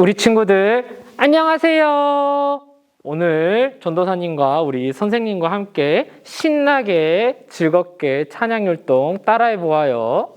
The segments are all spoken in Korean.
우리 친구들 안녕하세요. 오늘 전도사님과 우리 선생님과 함께 신나게 즐겁게 찬양 율동 따라해 보아요.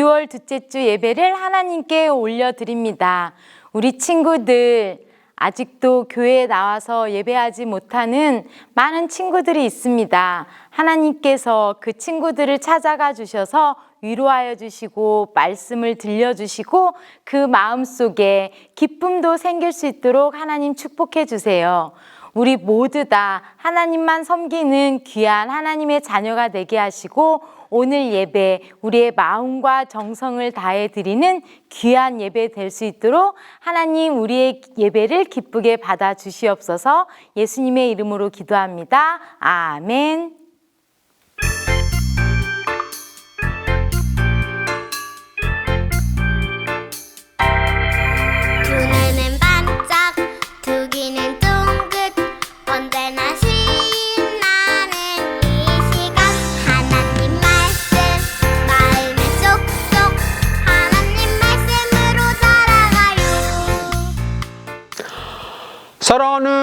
6월 둘째 주 예배를 하나님께 올려드립니다. 우리 친구들, 아직도 교회에 나와서 예배하지 못하는 많은 친구들이 있습니다. 하나님께서 그 친구들을 찾아가 주셔서 위로하여 주시고 말씀을 들려주시고 그 마음 속에 기쁨도 생길 수 있도록 하나님 축복해 주세요. 우리 모두 다 하나님만 섬기는 귀한 하나님의 자녀가 되게 하시고 오늘 예배 우리의 마음과 정성을 다해 드리는 귀한 예배 될 수 있도록 하나님 우리의 예배를 기쁘게 받아 주시옵소서 예수님의 이름으로 기도합니다. 아멘.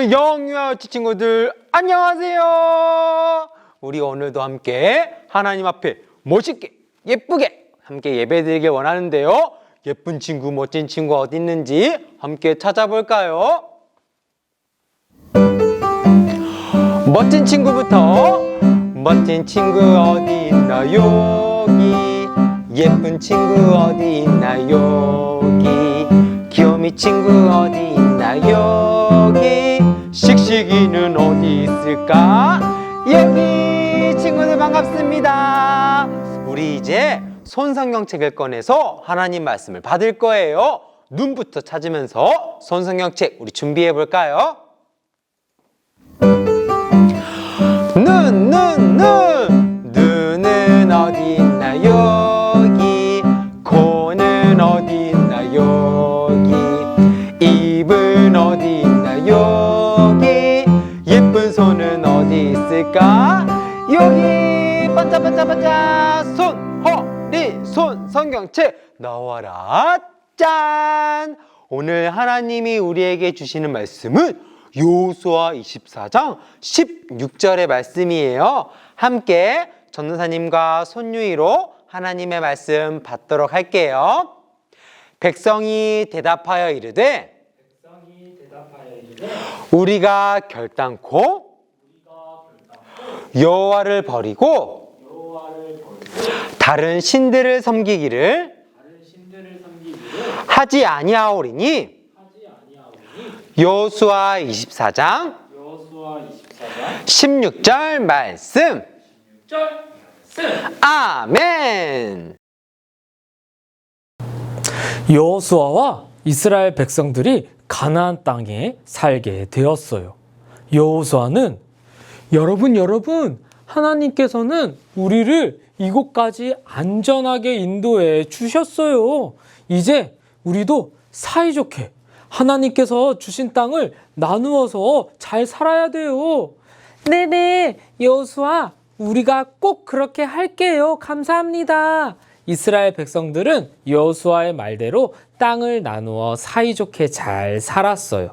사랑하는 영유아치 친구들 안녕하세요. 우리 오늘도 함께 하나님 앞에 멋있게 예쁘게 함께 예배드리길 원하는데요. 예쁜 친구 멋진 친구 어디 있는지 함께 찾아볼까요? 멋진 친구부터 멋진 친구 어디 있나 여기 예쁜 친구 어디 있나 여기 귀요미 친구 어디 있나 여 기 씩씩이는 어디 있을까? 여기 친구들 반갑습니다. 우리 이제 손성경책을 꺼내서 하나님 말씀을 받을 거예요. 눈부터 찾으면서 손성경책 우리 준비해 볼까요? 성경책 나와라. 짠! 오늘 하나님이 우리에게 주시는 말씀은 요수아 24장 16절의 말씀이에요. 함께 전도사님과 손유이로 하나님의 말씀 받도록 할게요. 백성이 대답하여 이르되 우리가 결단코 여호와를 버리고 다른 신들을 섬기기를 하지 아니하오리니 여호수아 24장 16절 말씀 아멘 여호수아와 이스라엘 백성들이 가나안 땅에 살게 되었어요. 여호수아는 여러분 여러분 하나님께서는 우리를 이곳까지 안전하게 인도해 주셨어요. 이제 우리도 사이좋게 하나님께서 주신 땅을 나누어서 잘 살아야 돼요. 네네, 여호수아, 우리가 꼭 그렇게 할게요. 감사합니다. 이스라엘 백성들은 여호수아의 말대로 땅을 나누어 사이좋게 잘 살았어요.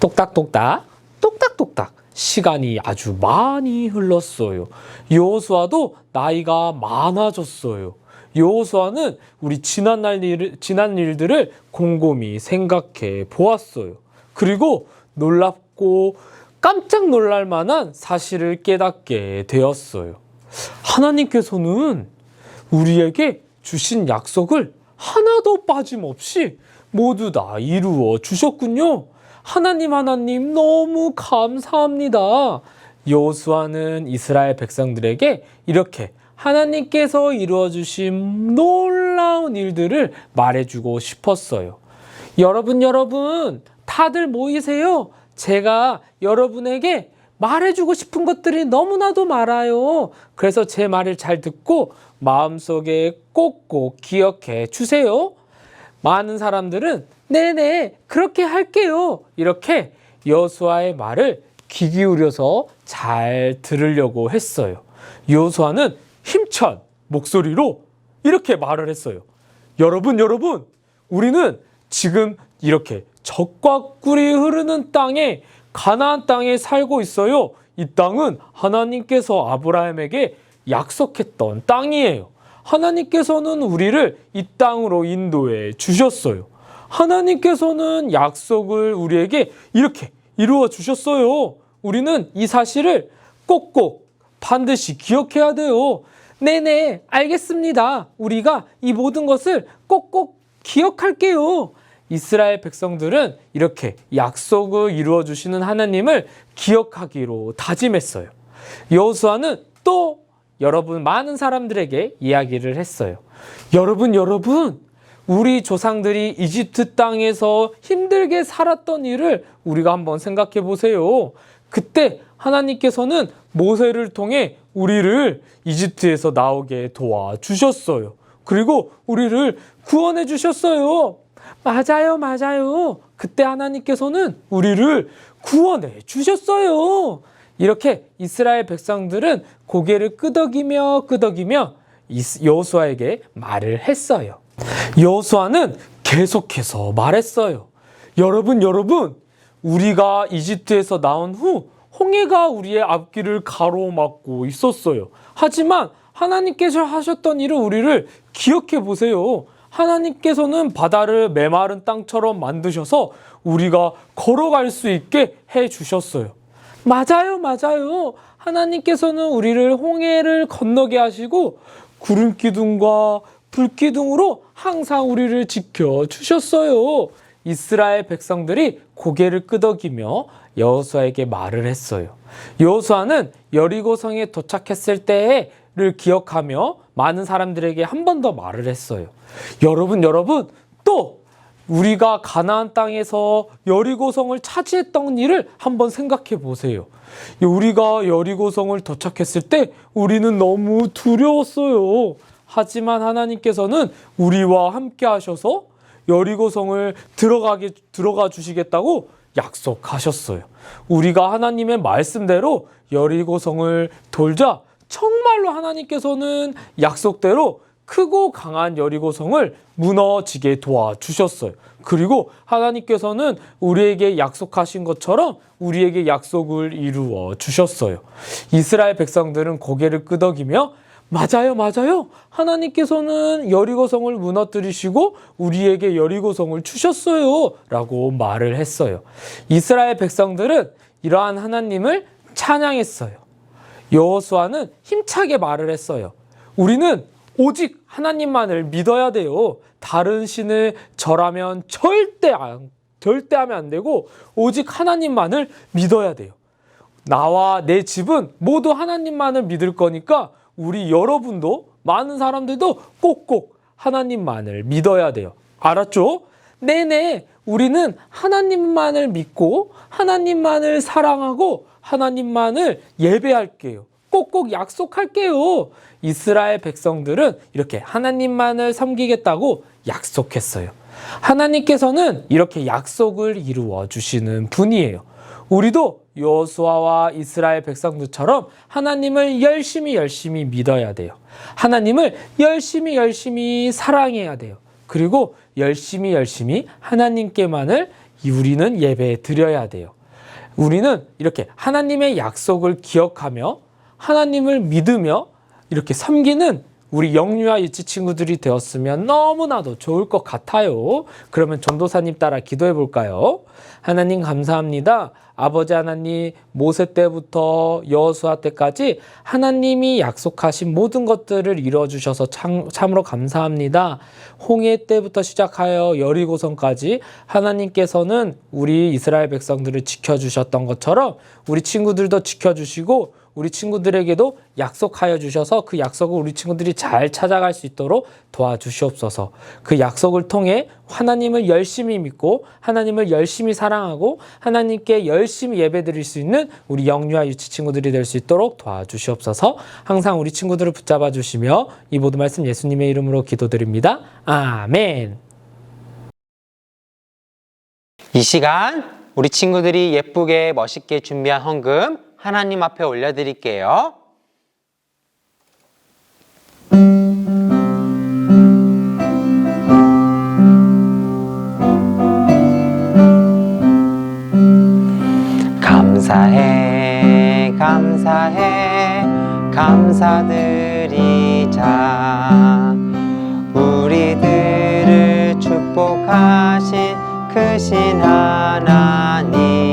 똑딱똑딱, 똑딱똑딱. 시간이 아주 많이 흘렀어요. 여호수아도 나이가 많아졌어요. 여호수아는 우리 지난 날 일, 지난 일들을 곰곰이 생각해 보았어요. 그리고 놀랍고 깜짝 놀랄 만한 사실을 깨닫게 되었어요. 하나님께서는 우리에게 주신 약속을 하나도 빠짐없이 모두 다 이루어 주셨군요. 하나님 하나님 너무 감사합니다. 여호수아는 이스라엘 백성들에게 이렇게 하나님께서 이루어 주신 놀라운 일들을 말해 주고 싶었어요. 여러분 여러분 다들 모이세요. 제가 여러분에게 말해주고 싶은 것들이 너무나도 많아요. 그래서 제 말을 잘 듣고 마음속에 꼭꼭 기억해 주세요. 많은 사람들은 네네 그렇게 할게요. 이렇게 여수아의 말을 귀 기울여서 잘 들으려고 했어요. 여수아는 힘찬 목소리로 이렇게 말을 했어요. 여러분 여러분 우리는 지금 이렇게 적과 꿀이 흐르는 땅에 가나안 땅에 살고 있어요. 이 땅은 하나님께서 아브라함에게 약속했던 땅이에요. 하나님께서는 우리를 이 땅으로 인도해 주셨어요. 하나님께서는 약속을 우리에게 이렇게 이루어 주셨어요. 우리는 이 사실을 꼭꼭 반드시 기억해야 돼요. 네네, 알겠습니다. 우리가 이 모든 것을 꼭꼭 기억할게요. 이스라엘 백성들은 이렇게 약속을 이루어 주시는 하나님을 기억하기로 다짐했어요. 여호수아는 또 여러분 많은 사람들에게 이야기를 했어요. 여러분 여러분 우리 조상들이 이집트 땅에서 힘들게 살았던 일을 우리가 한번 생각해 보세요. 그때 하나님께서는 모세를 통해 우리를 이집트에서 나오게 도와주셨어요. 그리고 우리를 구원해 주셨어요. 맞아요, 맞아요. 그때 하나님께서는 우리를 구원해 주셨어요. 이렇게 이스라엘 백성들은 고개를 끄덕이며 끄덕이며 여호수아에게 말을 했어요. 여호수아는 계속해서 말했어요. 여러분, 여러분, 우리가 이집트에서 나온 후 홍해가 우리의 앞길을 가로막고 있었어요. 하지만 하나님께서 하셨던 일을 우리를 기억해 보세요. 하나님께서는 바다를 메마른 땅처럼 만드셔서 우리가 걸어갈 수 있게 해 주셨어요. 맞아요, 맞아요. 하나님께서는 우리를 홍해를 건너게 하시고 구름 기둥과 불 기둥으로 항상 우리를 지켜 주셨어요. 이스라엘 백성들이 고개를 끄덕이며 여호수아에게 말을 했어요. 여호수아는 여리고 성에 도착했을 때를 기억하며 많은 사람들에게 한 번 더 말을 했어요. 여러분, 여러분, 또 우리가 가나안 땅에서 여리고성을 차지했던 일을 한번 생각해 보세요. 우리가 여리고성을 도착했을 때 우리는 너무 두려웠어요. 하지만 하나님께서는 우리와 함께 하셔서 여리고성을 들어가게 들어가 주시겠다고 약속하셨어요. 우리가 하나님의 말씀대로 여리고성을 돌자 정말로 하나님께서는 약속대로 크고 강한 여리고성을 무너지게 도와주셨어요. 그리고 하나님께서는 우리에게 약속하신 것처럼 우리에게 약속을 이루어 주셨어요. 이스라엘 백성들은 고개를 끄덕이며 맞아요, 맞아요. 하나님께서는 여리고성을 무너뜨리시고 우리에게 여리고성을 주셨어요. 라고 말을 했어요. 이스라엘 백성들은 이러한 하나님을 찬양했어요. 여호수아는 힘차게 말을 했어요. 우리는 오직 하나님만을 믿어야 돼요. 다른 신을 절하면 절대 안, 절대 하면 안 되고 오직 하나님만을 믿어야 돼요. 나와 내 집은 모두 하나님만을 믿을 거니까 우리 여러분도 많은 사람들도 꼭꼭 하나님만을 믿어야 돼요. 알았죠? 네네. 우리는 하나님만을 믿고 하나님만을 사랑하고 하나님만을 예배할게요. 꼭꼭 약속할게요. 이스라엘 백성들은 이렇게 하나님만을 섬기겠다고 약속했어요. 하나님께서는 이렇게 약속을 이루어 주시는 분이에요. 우리도 여호수아와 이스라엘 백성들처럼 하나님을 열심히 열심히 믿어야 돼요. 하나님을 열심히 열심히 사랑해야 돼요. 그리고 열심히 열심히 하나님께만을 우리는 예배 드려야 돼요. 우리는 이렇게 하나님의 약속을 기억하며 하나님을 믿으며 이렇게 섬기는 우리 영유아 유치 친구들이 되었으면 너무나도 좋을 것 같아요. 그러면 전도사님 따라 기도해 볼까요? 하나님 감사합니다. 아버지 하나님 모세 때부터 여호수아 때까지 하나님이 약속하신 모든 것들을 이루어 주셔서 참, 참으로 감사합니다. 홍해 때부터 시작하여 여리고성까지 하나님께서는 우리 이스라엘 백성들을 지켜 주셨던 것처럼 우리 친구들도 지켜 주시고 우리 친구들에게도 약속하여 주셔서 그 약속을 우리 친구들이 잘 찾아갈 수 있도록 도와주시옵소서. 그 약속을 통해 하나님을 열심히 믿고 하나님을 열심히 사랑하고 하나님께 열심히 예배드릴 수 있는 우리 영유아 유치 친구들이 될 수 있도록 도와주시옵소서. 항상 우리 친구들을 붙잡아 주시며 이 모든 말씀 예수님의 이름으로 기도드립니다. 아멘. 이 시간 우리 친구들이 예쁘게 멋있게 준비한 헌금 하나님 앞에 올려드릴게요. 감사해, 감사해, 감사드리자. 우리들을 축복하신 크신 하나님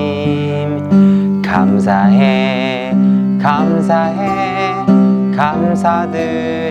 감사해 감사해 감사드리자.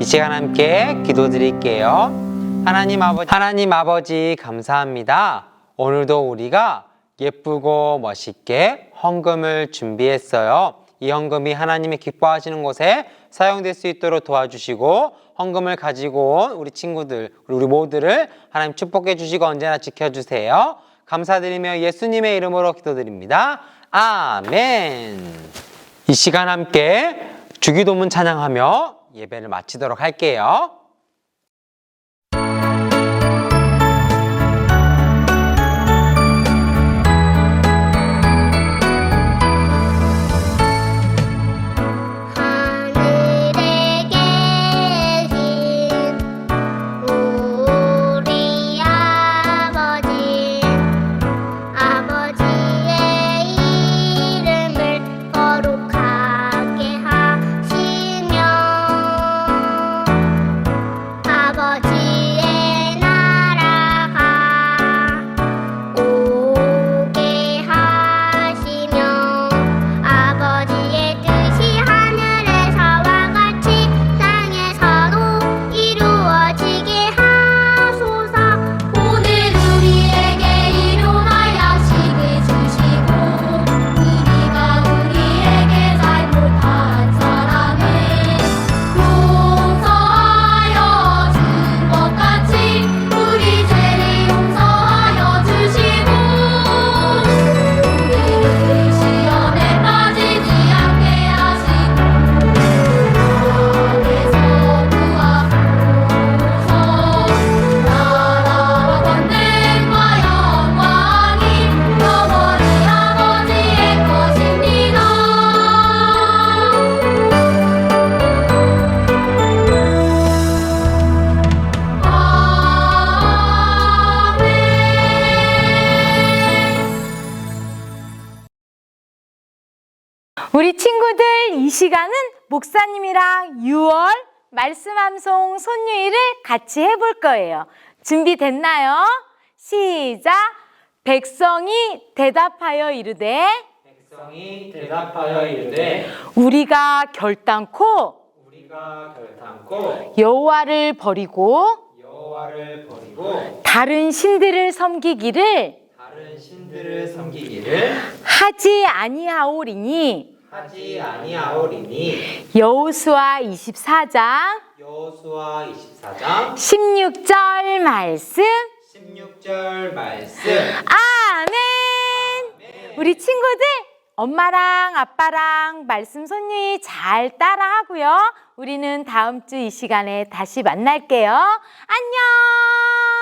이 시간 함께 기도드릴게요. 하나님 아버지 하나님 아버지 감사합니다. 오늘도 우리가 예쁘고 멋있게 헌금을 준비했어요. 이 헌금이 하나님이 기뻐하시는 곳에 사용될 수 있도록 도와주시고 헌금을 가지고 온 우리 친구들, 우리 모두를 하나님 축복해 주시고 언제나 지켜주세요. 감사드리며 예수님의 이름으로 기도드립니다. 아멘. 이 시간 함께 주기도문 찬양하며 예배를 마치도록 할게요. 우리 친구들 이 시간은 목사님이랑 6월 말씀 암송 손유이를 같이 해볼 거예요. 준비됐나요? 시작! 백성이 대답하여 이르되 백성이 대답하여 이르되 우리가 결단코 우리가 결단코 여호와를 버리고 여호와를 버리고 다른 신들을 섬기기를 다른 신들을 섬기기를 하지 아니하오리니 하지 아니하오리니 여호수아 24장 여호수아 24장 16절 말씀 16절 말씀 아멘. 우리 친구들 엄마랑 아빠랑 말씀 손님이 잘 따라하고요. 우리는 다음 주 이 시간에 다시 만날게요. 안녕.